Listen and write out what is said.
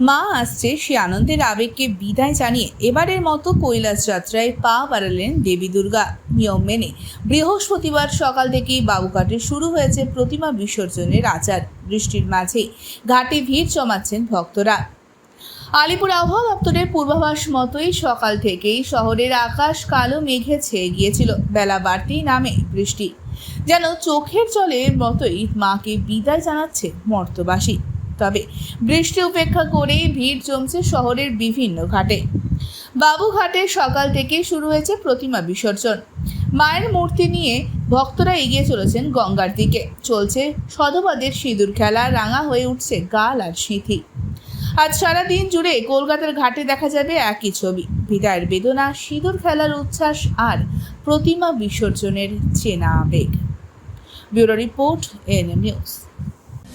মা আসছে, সে আনন্দের আবেগকে বিদায় জানিয়ে এবারের মতো কৈলাস যাত্রায় পা বাড়ালেন দেবী দুর্গা। নিয়ম মেনে বৃহস্পতিবার সকাল থেকেই বাবুঘাটে শুরু হয়েছে প্রতিমা বিসর্জনের আচার। বৃষ্টির মাঝেই ঘাটে ভিড় জমাচ্ছেন ভক্তরা। আলিপুর আবহাওয়া দপ্তরের পূর্বাভাস মতোই সকাল থেকেই শহরের আকাশ কালো মেঘে ছেয়ে গিয়েছিল। বেলা বাড়তেই নামে বৃষ্টি। যেন চোখের জলের মতোই মাকে বিদায় জানাচ্ছে মর্তবাসী। তবে বৃষ্টি উপেক্ষা করেই ভিড় জমছে শহরের বিভিন্ন ঘাটে। বাবুঘাটে সকাল থেকেই শুরু হয়েছে প্রতিমা বিসর্জন। মায়ের মূর্তি নিয়ে ভক্তরা এগিয়ে চলেছেন গঙ্গার দিকে। চলছে সধবাদের সিঁদুর খেলা, রাঙা হয়ে উঠছে গাল আর সিঁথি। আজ সারা দিন জুড়ে কলকাতার ঘাটে দেখা যাবে একই ছবি। বিদায়ের বেদনা, সিঁদুর খেলার উচ্ছ্বাস আর প্রতিমা বিসর্জনের চেনা আবেগ। Bureau report N news.